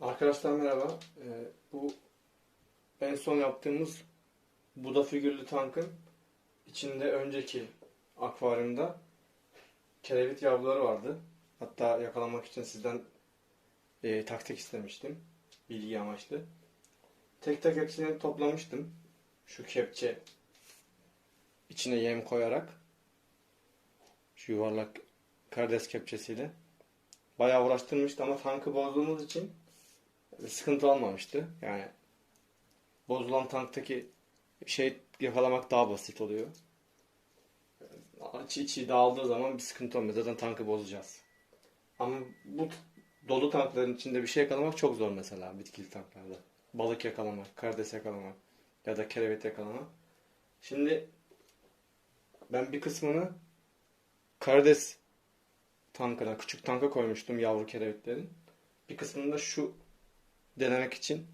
Arkadaşlar merhaba. Ee, bu en son yaptığımız Buda figürlü tankın içinde önceki akvaryumda kerevit yavruları vardı. Hatta yakalamak için sizden e, taktik istemiştim. Bilgi amaçlı. Tek tek hepsini toplamıştım. Şu kepçe içine yem koyarak şu yuvarlak karides kepçesiyle bayağı uğraştırmıştı ama tankı bozduğumuz için sıkıntı olmamıştı. Yani bozulan tanktaki şey yakalamak daha basit oluyor. İçi içi dağıldığı zaman bir sıkıntı olmuyor. Zaten tankı bozacağız. Ama bu dolu tankların içinde bir şey yakalamak çok zor mesela bitkili tanklarda. Balık yakalamak, karides yakalamak ya da kelebek yakalamak. Şimdi ben bir kısmını karides tankına, küçük tanka koymuştum yavru kelebeklerin. Bir kısmını da şu denemek için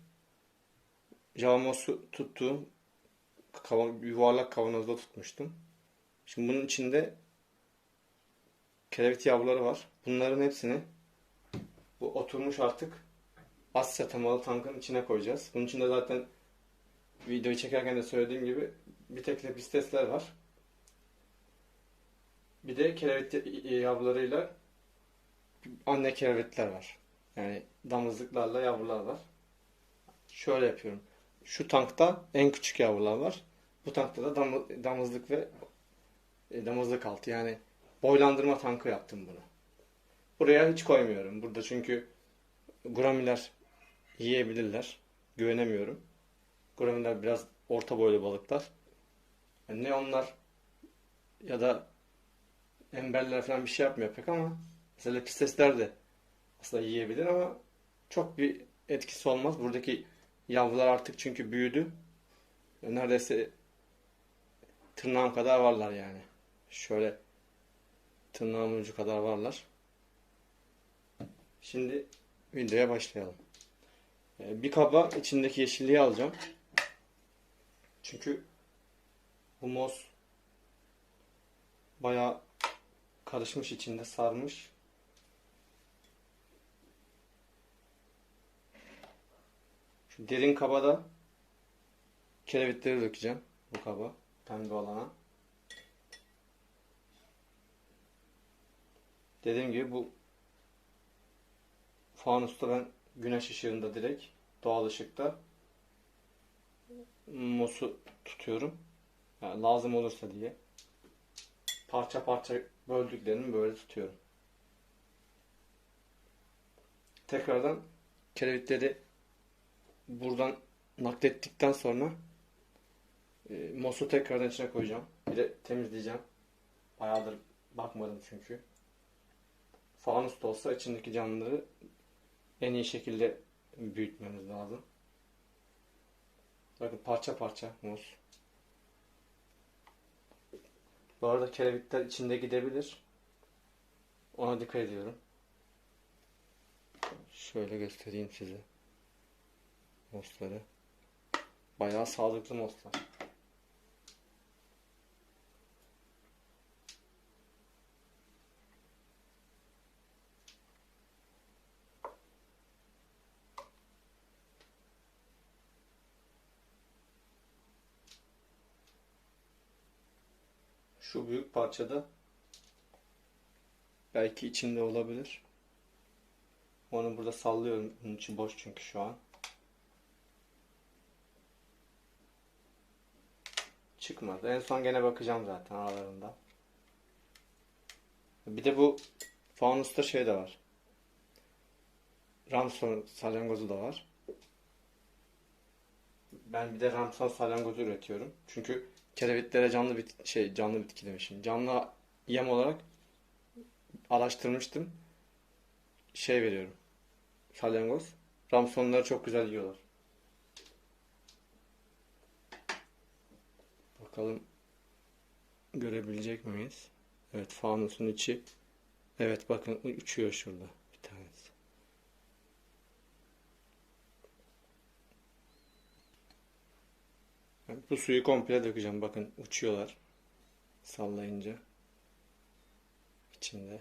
Javamosu tuttuğum yuvarlak kavanozda tutmuştum. Şimdi bunun içinde kelebek yavruları var. Bunların hepsini bu oturmuş artık Asya temalı tankın içine koyacağız. Bunun içinde zaten videoyu çekerken de söylediğim gibi bir tek lepistesler var. Bir de kelebek yavrularıyla anne kelebekler var. Yani damızlıklarla yavrular var. Şöyle yapıyorum. Şu tankta en küçük yavrular var. Bu tankta da dam- damızlık ve e, damızlık altı. Yani boylandırma tankı yaptım bunu. Buraya hiç koymuyorum. Burada çünkü guramiler yiyebilirler. Güvenemiyorum. Guramiler biraz orta boylu balıklar. Yani ne onlar ya da emberler falan bir şey yapmıyor pek ama mesela pistesler de aslında yiyebilir ama çok bir etkisi olmaz. Buradaki yavrular artık çünkü büyüdü. Neredeyse tırnağım kadar varlar yani. Şöyle tırnağımın ucu kadar varlar. Şimdi videoya başlayalım. Ee, Bir kaba içindeki yeşilliği alacağım. Çünkü bu mos bayağı karışmış içinde sarmış. Şu derin kaba da kelebekleri dökeceğim bu kaba. Pembe olana. Dediğim gibi bu fanusta ben güneş ışığında direkt doğal ışıkta mosu tutuyorum. Yani lazım olursa diye. Parça parça böldüklerimi böyle tutuyorum. Tekrardan kelebekleri buradan naklettikten sonra e, mosu tekrardan içine koyacağım. Bir de temizleyeceğim. Bayağıdır bakmadım çünkü. Fanus da olsa içindeki canlıları en iyi şekilde büyütmemiz lazım. Bakın parça parça muz. Bu arada kelebekler içinde gidebilir. Ona dikkat ediyorum. Şöyle göstereyim size. Mosları. Bayağı sağlıklı moslar. Şu büyük parçada belki içinde olabilir. Onu burada sallıyorum. Bunun içi boş çünkü şu an. Çıkmadı. En son gene bakacağım zaten aralarında. Bir de bu fanusta şey de var. Ramson salyangozu da var. Ben bir de Ramson salyangozu üretiyorum. Çünkü kerevitlere canlı bit şey canlı bitki demişim. Canlı yem olarak araştırmıştım. Şey veriyorum. Salyangoz. Ramsonları çok güzel yiyorlar. Bakalım görebilecek miyiz? Evet fanusun içi. Evet bakın uçuyor şurada bir tanesi. Bu suyu komple dökeceğim. Bakın uçuyorlar. Sallayınca. içinde.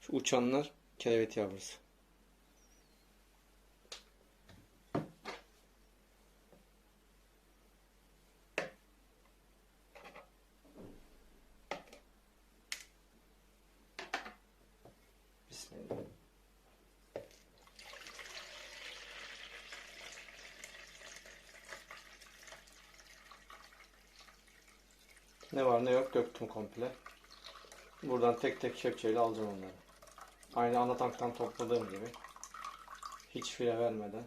Şu uçanlar kelebek yavrusu. Ne var ne yok döktüm komple. Buradan tek tek kepçeyle alacağım onları. Aynı ana tanktan topladığım gibi. Hiç file vermeden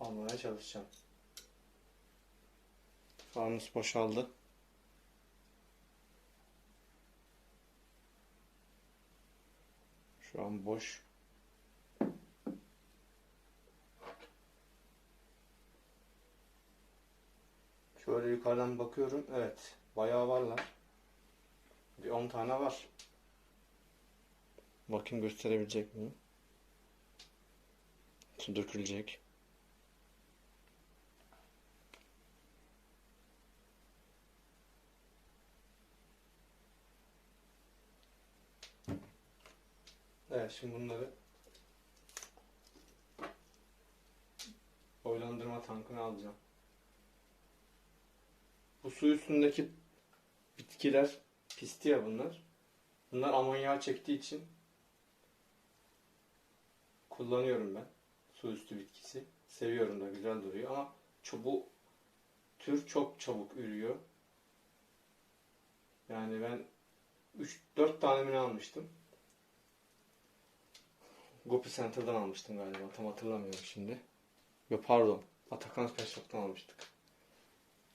almaya çalışacağım. Fanus boşaldı. Şu an boş. Şöyle yukarıdan bakıyorum. Evet. Bayağı varlar. Bir 10 tane var. Bakayım gösterebilecek miyim? Su dökülecek. Evet şimdi bunları boylandırma tankına alacağım. Bu su üstündeki bitkiler pisti ya bunlar. Bunlar amonyağı çektiği için kullanıyorum ben. Su üstü bitkisi. Seviyorum da güzel duruyor ama bu tür çok çabuk ürüyor. Yani ben 3-4 tane mi ne almıştım? Gopi Center'dan almıştım galiba. Tam hatırlamıyorum şimdi. Yok pardon. Atakan Kaşok'tan almıştık.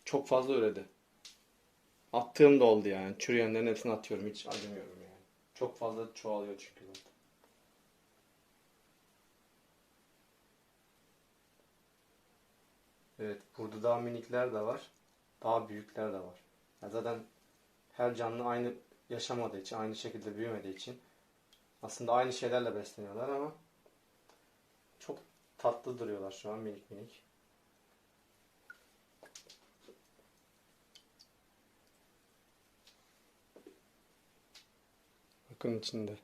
Çok fazla üredi. Attığım da oldu yani. Çürüyenlerin hepsini atıyorum. Hiç acımıyorum yani. Çok fazla çoğalıyor çünkü zaten. Evet. Burada daha minikler de var. Daha büyükler de var. Ya zaten her canlı aynı yaşamadığı için, aynı şekilde büyümediği için aslında aynı şeylerle besleniyorlar ama çok tatlı duruyorlar şu an minik minik. Bakın içinde.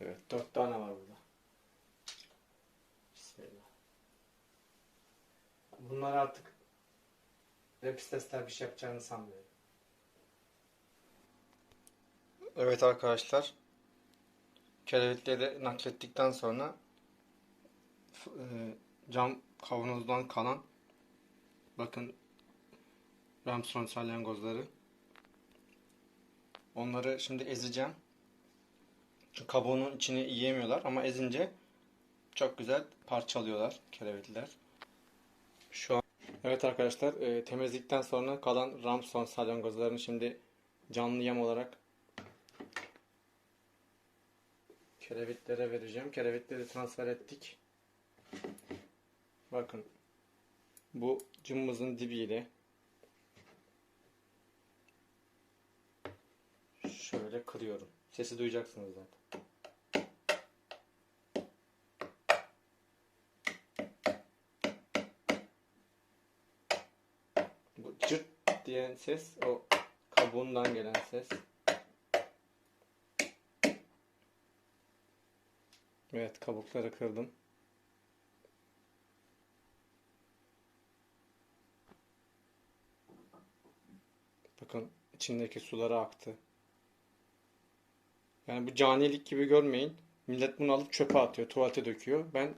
Evet, dört tane var burada. Bismillah. Bunlar artık web sitesler bir şey yapacağını sanmıyorum. Evet arkadaşlar. Kelebekleri naklettikten sonra cam kavanozdan kalan bakın Ramson salyangozları onları şimdi ezeceğim. Çünkü kabuğunun içini yiyemiyorlar ama ezince çok güzel parçalıyorlar kelebekler. Şu an Evet arkadaşlar e, temizlikten sonra kalan Ramson salyangozlarını şimdi canlı yem olarak kerevitlere vereceğim. Kerevitleri transfer ettik. Bakın bu cımbızın dibiyle şöyle kırıyorum. Sesi duyacaksınız zaten. Bu cırt diyen ses o kabuğundan gelen ses. Evet kabukları kırdım. Bakın içindeki suları aktı. Yani bu canilik gibi görmeyin. Millet bunu alıp çöpe atıyor, tuvalete döküyor. Ben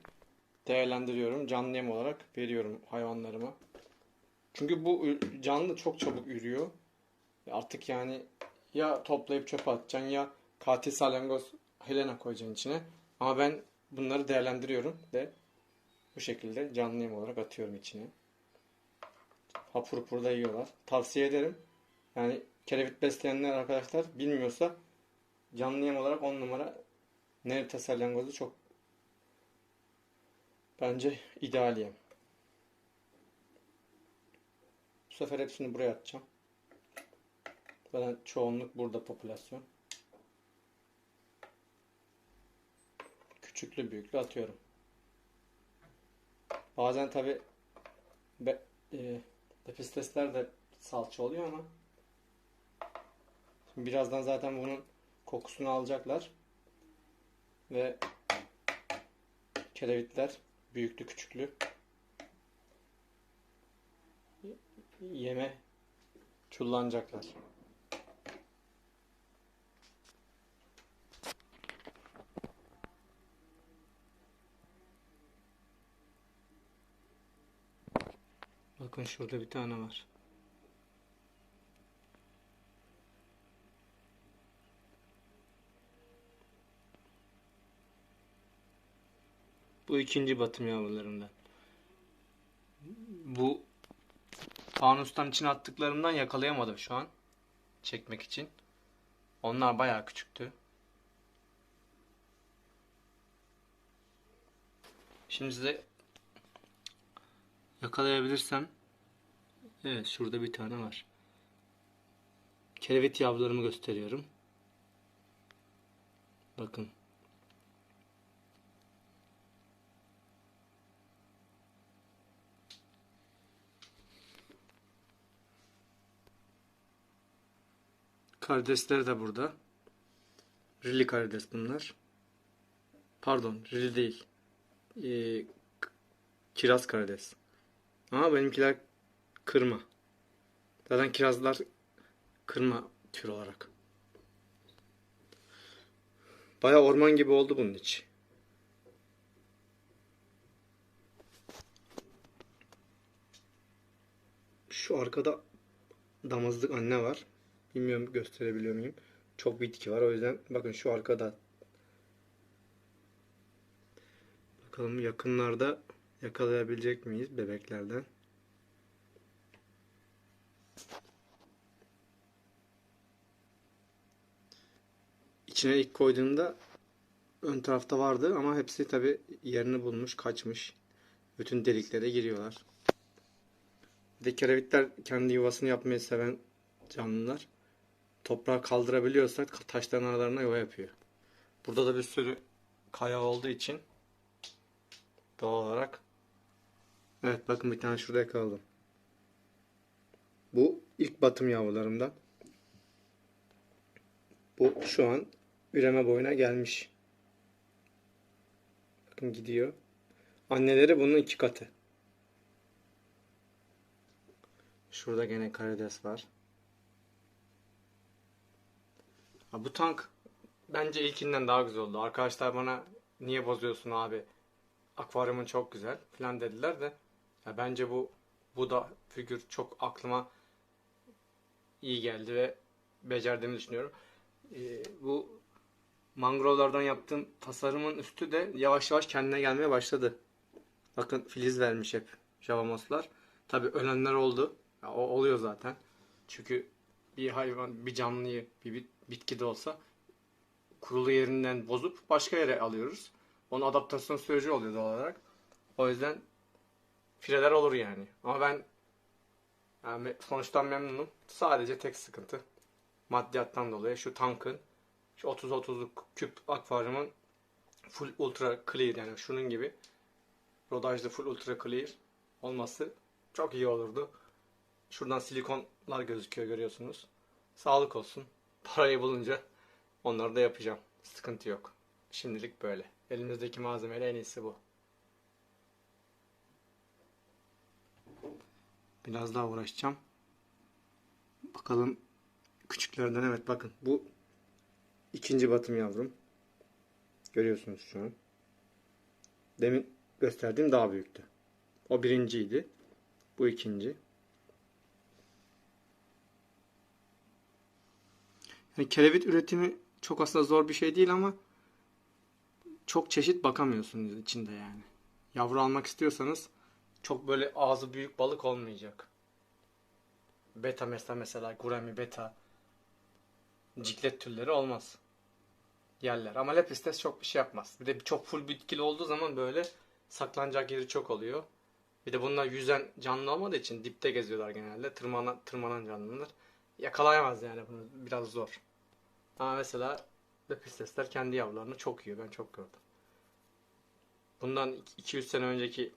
değerlendiriyorum, canlı yem olarak veriyorum hayvanlarıma. Çünkü bu canlı çok çabuk ürüyor. Artık yani ya toplayıp çöpe atacaksın ya katil salyangoz Helena koyacaksın içine. Ama ben bunları değerlendiriyorum ve bu şekilde canlı yem olarak atıyorum içine. Hapur hapur da yiyorlar. Tavsiye ederim. Yani kerevit besleyenler arkadaşlar bilmiyorsa canlı yem olarak 10 numara Nevte salyangozu çok bence ideal yem. Bu sefer hepsini buraya atacağım. Zaten çoğunluk burada popülasyon. Küçüklü büyüklü atıyorum. Bazen tabi e, lepistesler de salça oluyor ama Birazdan zaten bunun kokusunu alacaklar. Ve kerevitler büyüklü küçüklü yeme çullanacaklar. Bakın şurada bir tane var. Bu ikinci batım yavrularından. Bu fanustan içine attıklarımdan yakalayamadım şu an. Çekmek için. Onlar bayağı küçüktü. Şimdi size yakalayabilirsem Evet şurada bir tane var. Kelebit yavrularımı gösteriyorum. Bakın. Karidesler de burada. Rili karides bunlar. Pardon, rili değil. Ee, kiraz karides. Ama benimkiler kırma. Zaten kirazlar kırma tür olarak. Baya orman gibi oldu bunun içi. Şu arkada damızlık anne var. Bilmiyorum gösterebiliyor muyum? Çok bitki var. O yüzden bakın şu arkada. Bakalım yakınlarda yakalayabilecek miyiz bebeklerden? İçine ilk koyduğumda ön tarafta vardı ama hepsi tabi yerini bulmuş, kaçmış. Bütün deliklere giriyorlar. Bir de kerevitler kendi yuvasını yapmayı seven canlılar. Toprağı kaldırabiliyorsak taşların aralarına yuva yapıyor. Burada da bir sürü kaya olduğu için doğal olarak Evet bakın bir tane şurada yakaladım. Bu ilk batım yavrularımdan. Bu şu an üreme boyuna gelmiş. Bakın gidiyor. Anneleri bunun iki katı. Şurada gene karides var. Bu tank bence ilkinden daha güzel oldu. Arkadaşlar bana niye bozuyorsun abi? Akvaryumun çok güzel falan dediler de ya bence bu bu da figür çok aklıma iyi geldi ve becerdiğimi düşünüyorum. Ee, bu mangrovlardan yaptığım tasarımın üstü de yavaş yavaş kendine gelmeye başladı. Bakın filiz vermiş hep javamoslar. Tabi ölenler oldu. Ya, o oluyor zaten. Çünkü bir hayvan, bir canlıyı, bir bit- bitki de olsa kurulu yerinden bozup başka yere alıyoruz. Onun adaptasyon süreci oluyor doğal olarak. O yüzden fileler olur yani. Ama ben yani sonuçtan memnunum. Sadece tek sıkıntı maddiyattan dolayı şu tankın şu 30-30'luk küp akvaryumun full ultra clear yani şunun gibi rodajlı full ultra clear olması çok iyi olurdu. Şuradan silikonlar gözüküyor görüyorsunuz. Sağlık olsun. Parayı bulunca onları da yapacağım. Sıkıntı yok. Şimdilik böyle. Elimizdeki malzemeyle en iyisi bu. Biraz daha uğraşacağım. Bakalım küçüklerden evet bakın bu ikinci batım yavrum. Görüyorsunuz şu an. Demin gösterdiğim daha büyüktü. O birinciydi. Bu ikinci. Yani kelebit üretimi çok aslında zor bir şey değil ama çok çeşit bakamıyorsunuz içinde yani. Yavru almak istiyorsanız çok böyle ağzı büyük balık olmayacak. Beta mesela mesela gurami beta ciklet türleri olmaz. Yerler. Ama lepistes çok bir şey yapmaz. Bir de çok full bitkili olduğu zaman böyle saklanacak yeri çok oluyor. Bir de bunlar yüzen canlı olmadığı için dipte geziyorlar genelde. Tırmanan, tırmanan canlılar. Yakalayamaz yani bunu. Biraz zor. Ama mesela lepistesler kendi yavrularını çok yiyor. Ben çok gördüm. Bundan 200 sene önceki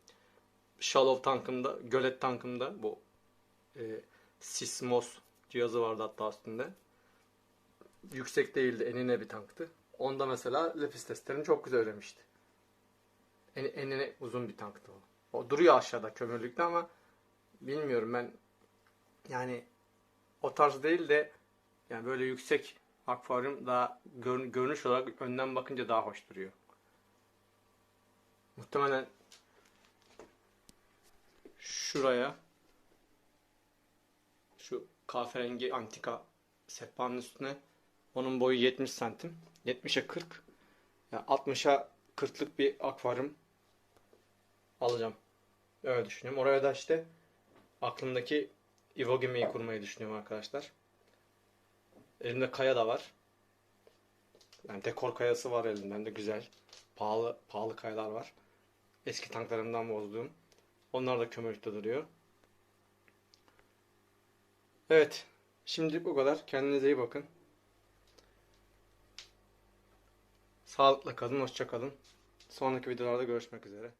Shallow tankımda, gölet tankımda bu e, Sismos cihazı vardı hatta üstünde. Yüksek değildi, enine bir tanktı. Onda mesela lepisteslerini çok güzel öğrenmişti. En, enine uzun bir tanktı o. O duruyor aşağıda kömürlükte ama bilmiyorum ben yani o tarz değil de yani böyle yüksek akvaryum daha gör, görünüş olarak önden bakınca daha hoş duruyor. Muhtemelen şuraya kahverengi antika sehpanın üstüne. Onun boyu 70 santim. 70'e 40. Ya 60'a 40'lık bir akvaryum alacağım. Öyle düşünüyorum. Oraya da işte aklımdaki Ivo gemiyi kurmayı düşünüyorum arkadaşlar. Elimde kaya da var. Yani dekor kayası var elimden de güzel. Pahalı pahalı kayalar var. Eski tanklarımdan bozduğum. Onlar da kömürlükte duruyor. Evet. Şimdilik bu kadar. Kendinize iyi bakın. Sağlıkla kalın, hoşça kalın. Sonraki videolarda görüşmek üzere.